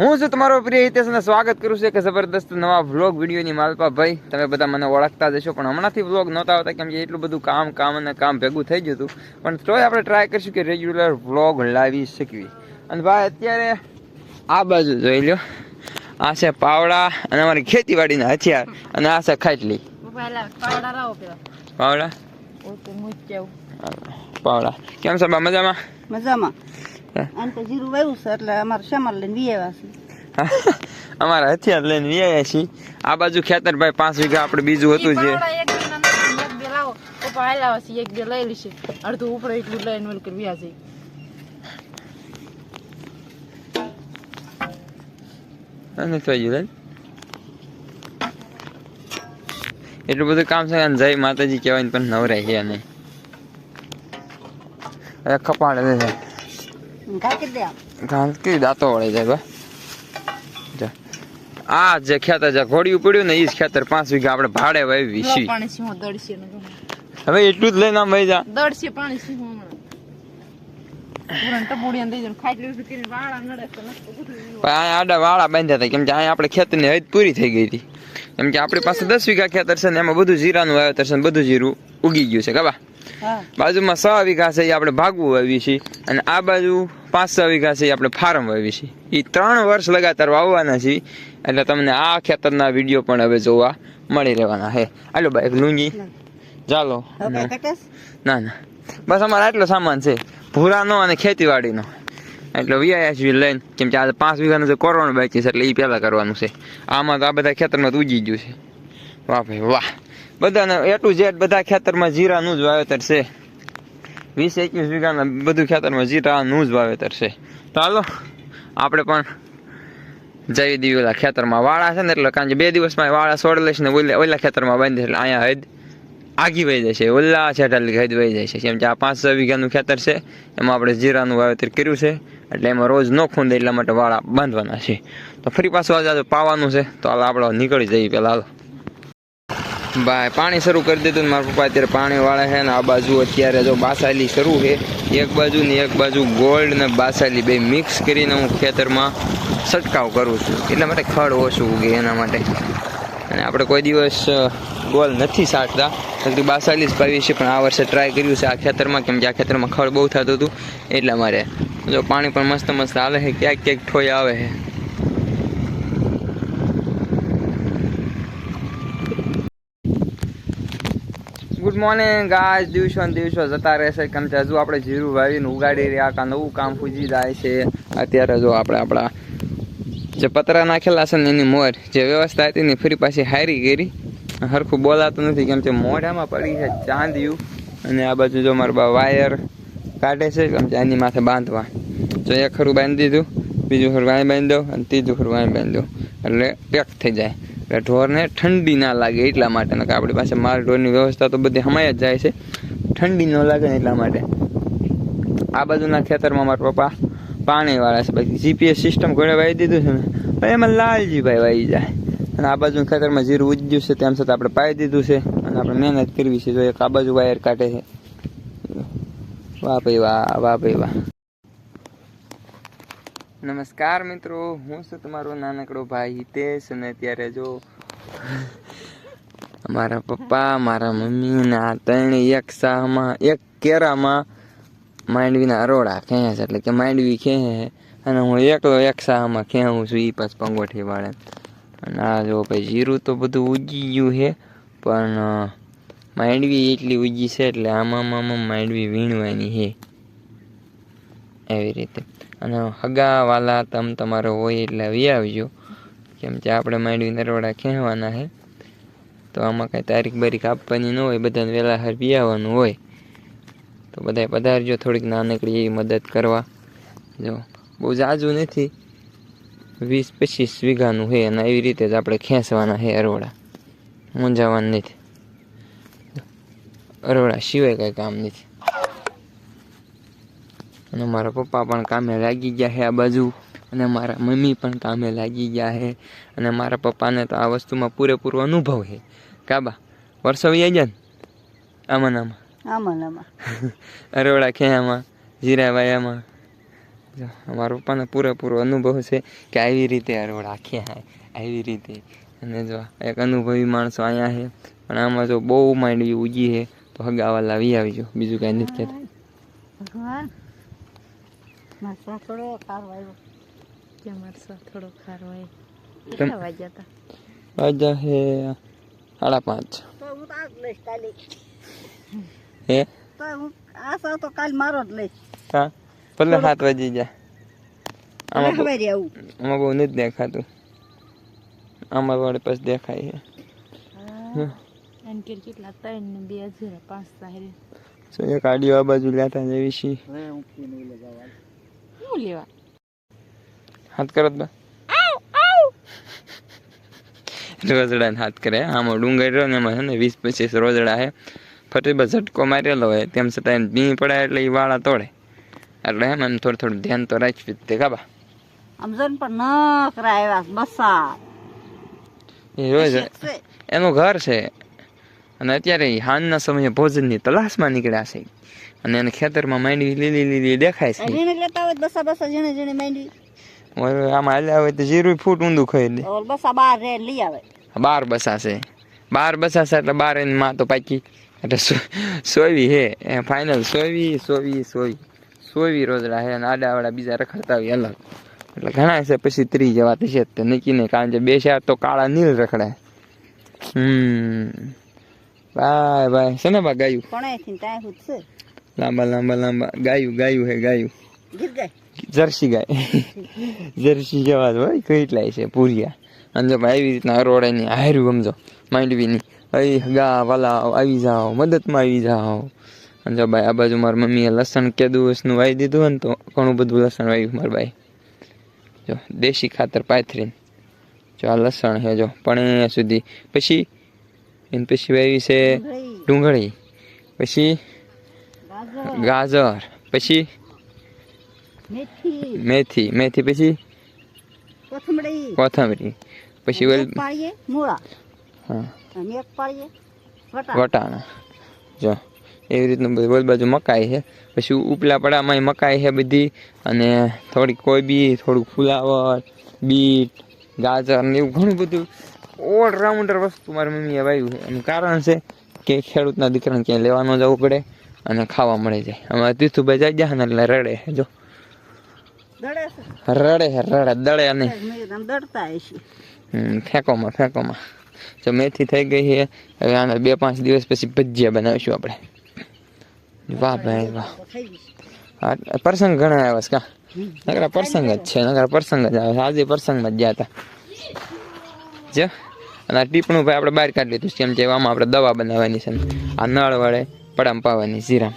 હું છું તમારો પ્રિય હિતેશને સ્વાગત કરું છું એક જબરદસ્ત નવા વ્લોગ વિડીયોની માલપા ભાઈ. તમે બધા મને ઓળખતા જશો પણ હમણાંથી વ્લોગ નહોતા આવતા કેમ કે એટલું બધું કામ કામ અને કામ ભેગું થઈ ગયું હતું. પણ તોય આપણે ટ્રાય કરીશું કે રેગ્યુલર વ્લોગ લાવી શકવી અને ભાઈ અત્યારે આ બાજુ જોઈ લ્યો. આ છે પાવડા અને અમારી ખેતીવાડીના હથિયાર અને આ છે ખાટલી. પાવડા? પાવડા. કેમ છે મજામાં? મજામાં? આને તો જીરું વાવ્યું છે એટલે અમારે શામલ લઈને વી આવ્યા છે અમારા હથિયાર લઈને વ્યાયા છીએ. આ બાજુ ખેતર ભાઈ પાંચ વીઘા આપણે બીજું હતું જે. એક બે લઈ લેશે અડધું ઉપર એટલું લઈને ઓલું કરી વ્યાજે અને થઈ ગયું લે. એટલું બધું કામ છે અને જય માતાજી કહેવાય ને પણ નવરાય છે નહીં. હવે કપાળે દે છે. ઢાંકી દે આમ. ઘાસ કે દાંતો વળે જાય બા આ જે ખેતર જે ઘોડિયું પડ્યું ને એ જ ખેતર પાંચ વીઘા આપણે ભાડે વાવી છી. હવે એટલું જ લઈને આમ વહી જા. દળશે પાણી અહીંયા આડા વાળા બાંધ્યા હતા કેમ કે અહીંયા આપણે ખેતરની હદ પૂરી થઈ ગઈ હતી. કેમ કે આપણી પાસે દસ વીઘા ખેતર છે ને એમાં બધું જીરાનું વાવેતર છે ને બધું જીરું ઉગી ગયું છે કબા બાજુમાં છ વીઘા છે એ આપણે ભાગવું વાવીએ છીએ. અને આ બાજુ પાંચ છ વીઘા છે એ આપણે ફાર્મ વાવીએ છીએ. એ ત્રણ વર્ષ લગાતાર વાવવાના છીએ. એટલે તમને આ ખેતરના વીડિયો પણ હવે જોવા મળી રહેવાના છે. હાલો બાઈક લુંગી. ચાલો. ના. ના બસ અમારે આટલો સામાન છે. ભૂરાનો અને ખેતીવાડીનો. એટલે વીઆઈએસવી લઈને કેમ કે આજે પાંચ વીઘાનો જે કોરોના બાકી છે એટલે એ પહેલાં કરવાનું છે. આમાં તો આ બધા ખેતરમાં તો ઉજી ગયું છે. વાહ ભાઈ વાહ. બધાને એ ટુ ઝેડ બધા ખેતરમાં જીરાનું જ વાવેતર છે. વીસ, એકવીસ વીઘાના બધું ખેતરમાં જીરાનું જ વાવેતર છે. તો હાલો, આપણે પણ જઈ દઈએ ઓલા ખેતરમાં વાળા છે ને એટલે કારણ કે બે દિવસમાં વાળા છોડ લઈશ ને ઓલા ઓલા ખેતરમાં બાંધી એટલે અહીંયા હદ આગી વહી જાય છે. ઓલા છેટાલી હદ વહી જાય છે. કેમ કે આ પાંચ છ વીઘાનું ખેતર છે, એમાં આપણે જીરાનું વાવેતર કર્યું છે, એટલે એમાં રોજ ન ખૂંદે એટલા માટે વાળા બાંધવાના છે. તો ફરી પાછું આજે પાવાનું છે, તો હાલ આપણે નીકળી જઈએ પહેલાં હાલો. ભાઈ, પાણી શરૂ કરી દીધું ને મારા પપ્પા અત્યારે પાણી વાળે છે ને આ બાજુ અત્યારે જો બાસાલી શરૂ છે. એક બાજુ ને એક બાજુ ગોલ્ડ ને બાસાલી બે મિક્સ કરીને હું ખેતરમાં છંટકાવ કરું છું. એટલા માટે ખડ ઓછું ઉગે એના માટે. અને આપણે કોઈ દિવસ ગોલ નથી સાટતા. એટલે બાસાલી જ પાવી છે પણ આ વર્ષે ટ્રાય કર્યું છે આ ખેતરમાં, કેમ કે આ ખેતરમાં ખડ બહુ થતું હતું. એટલા મારે જો પાણી પણ મસ્ત મસ્ત આવે છે, ક્યાંક ક્યાંક ઠોય આવે છે. ગુડ મોર્નિંગ ગાય દિવસો ને દિવસો જતા રહેશે. કેમ કે હજુ આપણે જીરું વાવીને ઉગાડી રહ્યા કાં નવું કામ ફૂજી જાય છે. અત્યારે જો આપણે આપણા જે પતરા નાખેલા છે ને એની મોર, જે વ્યવસ્થા હતી ને ફરી પાછી હારી કરી હરખું બોલાતું નથી, કેમ કે મોઢામાં પડી છે ચાંદિયું. અને આ બાજુ જો મારા બા વાયર કાઢે છે, કેમ કે આની માથે બાંધવા. જો એક ખરું બાંધી દીધું, બીજું ખરું વાંય બાંધી દઉં અને ત્રીજું ખરું વાંય બાંધી દઉં એટલે પેક થઈ જાય. ઢોરને ઠંડી ના લાગે એટલા માટે. કે આપણી પાસે માલ ઢોરની વ્યવસ્થા તો બધી હમાય જ જાય છે. ઠંડી ન લાગે એટલા માટે. આ બાજુના ખેતરમાં મારા પપ્પા પાણી વાળા છે. પછી જીપીએસ સિસ્ટમ ઘોડે વાવી દીધું છે ને પણ એમાં લાલજીભાઈ વાવી જાય. અને આ બાજુ ખેતરમાં જીરું ઉજ્યું છે, તેમ છતાં આપણે પાઈ દીધું છે. અને આપણે મહેનત કરવી છે. જો એક આ બાજુ વાયર કાઢે છે. વાહ ભાઈ વાહ વાહ ભાઈ વાહ. નમસ્કાર મિત્રો, હું છું તમારો નાનકડો ભાઈ હિતેશ અને અત્યારે જો મારા પપ્પા, મારા મમ્મી ને આ ત્રણે એક સાહમાં એક કેરામાં માંડવીના અરોડા ખેંચે છે, એટલે કે માંડવી ખેંચે અને હું એકલો એક સાહમાં ખેંચું છું એ પાછ પંગોઠી વાળે. અને આ જો ભાઈ જીરું તો બધું ઉગી ગયું છે, પણ માંડવી એટલી ઉગી છે, એટલે આમાં આમાં માંડવી વીણવાની છે. એવી રીતે. અને હગા વાલા તમ તમારો હોય એટલે આવી આવજો. કેમ કે આપણે માંડવી નરવડા ખેંચવાના છે તો આમાં કાંઈ તારીખ બારીખ આપવાની ન હોય, બધાને વહેલા હાર આવવાનું હોય. તો બધાય પધારજો, થોડીક નાનકડી એવી મદદ કરવા. જો, બહુ જાજુ નથી. વીસ પચીસ વીઘાનું છે અને એવી રીતે જ આપણે ખેંચવાના છે અરોડા. મૂંઝાવાનું નથી. અરોડા સિવાય કાંઈ કામ નથી. અને મારા પપ્પા પણ કામે લાગી ગયા છે આ બાજુ. અને મારા મમ્મી પણ કામે લાગી ગયા છે. અને મારા પપ્પાને તો આ વસ્તુમાં પૂરેપૂરો અનુભવ છે. કાબા વર્ષો વહી ગયા ને આમાં? આમાં આમાં આમાં. અરોડા ખેયામાં જીરા વાયામાં જો, પપ્પાને પૂરેપૂરો અનુભવ છે કે આવી રીતે અરોડા ખ્યા આવી રીતે. અને જો એક અનુભવી માણસો અહીંયા છે. પણ આમાં જો બહુ માંડવી ઉગી છે તો હગાવાલા વી આવી જો. બીજું કાંઈ નથી કહેતા. ભગવાન. મારો થોડો ખારો આવ્યો કે મારો થોડો ખારો આવ્યો કેટલા વાગ્યા હતા? વાગ્યા હે સાડા પાંચ. તો હું તો આજ લઈશ કાલે. હે? તો હું આ સાવ તો કાલ મારો જ લઈશ. હા? ભલે સાત વાગી જા આમાં બહુ- ખબર આમાં બહુ નથી દેખાતું. આમાં વડે પાસે દેખાય છે. કેટલા ત્રણ ને બે હજાર પાંચ સાહેબ તો એક આ બાજુ લેતા જેવી છીએ લેવા હાથ કરો બા રોજડા હાથ કરે આમાં ડુંગર રહ્યો ને એમાં છે ને વીસ પચીસ રોજડા છે. ફરી બસ ઝટકો મારેલો હોય. તેમ છતાં એમ ભીં પડાય એટલે એ વાળા તોડે. એટલે એમ એમ થોડું થોડું ધ્યાન તો રાખવી તે કાબા સમજણ પણ પર નકરા આવ્યા બસા. એનું ઘર છે. અને અત્યારે ઈ સમયે ભોજનની તલાશમાં નીકળ્યા છે. અને એને ખેતરમાં માંડવી લીલી લીલી દેખાય છે. લેતા હોય બસા બસા જેને જેને માંડવી ઓર આમાં હાલ્યા હોય તો જીરું ફૂટ ઊંધું ખાઈ ઓર બસા બાર રે લઈ આવે. બાર બસા છે. બાર બસા છે એટલે બાર એની માં તો પાકી. એટલે સોવી હે. એ ફાઇનલ સોવી સોવી સોવી સોવી રોજડા હે અને આડાવાળા બીજા રખડતા હોય અલગ. એટલે ઘણા છે પછી ત્રી જેવા થશે જ તે. નક્કી નહીં કારણ કે બે ચાર તો કાળા નીલ રખડાય. હમ. બાય ભાઈ સને બા ગાયું? કોણે થી ત્યાં હુત છે? લાંબા લાંબા લાંબા. ગાયું ગાયું હે ગાયું. ગીર ગાય. જર્સી ગાય. જર્સી જેવા હોય કેટલાય છે પૂરિયા અને જો ભાઈ એવી રીતના અરોડાની હાર્યું સમજો માંડવીની અહીં ગા વાલા આવી જાઓ. મદદમાં આવી જાઓ. અને જો ભાઈ આ બાજુ મારી મમ્મીએ લસણ કે દિવસનું વાવી દીધું હોય ને તો ઘણું બધું લસણ વાવ્યું મારા ભાઈ. જો દેશી ખાતર પાથરીને. જો આ લસણ છે જો પણ સુધી. પછી એને પછી વાવી છે ડુંગળી પછી ગાજર. પછી મેથી. મેથી પછી કોથમરી પછી વટાણા. જો એવી રીતનું બધું બોલ બાજુ મકાઈ છે. પછી ઉપલા પડામાં મકાઈ છે બધી અને થોડી કોબી થોડુંક ફુલાવર બીટ ગાજર ને એવું ઘણું બધું ઓલરાઉન્ડર વસ્તુ મારી મમ્મીએ વાવ્યું છે. એનું કારણ છે કે ખેડૂતના દીકરાને ક્યાંય લેવા ન જવું પડે અને ખાવા મળી જાય અમારે તીર્થુભાઈ જાય ગયા ને એટલે રડે જો. રડે રડે દળે નહીં દડતા હમ, ફેંકોમાં ફેંકોમાં. જો મેથી થઈ ગઈ છે હવે આને બે પાંચ દિવસ પછી ભજીયા બનાવીશું આપણે. વાહ ભાઈ વાહ. પ્રસંગ ઘણા આવ્યા છે કા? નકરા પ્રસંગ જ છે નકરા પ્રસંગ જ આવે આજે પ્રસંગમાં જ ગયા હતા. જો. અને આ ટીપણું ભાઈ આપણે બહાર કાઢી લીધું છે કેમ જેવામાં આપણે દવા બનાવવાની છે આ નળ વડે પડામ પાવાની જીરામ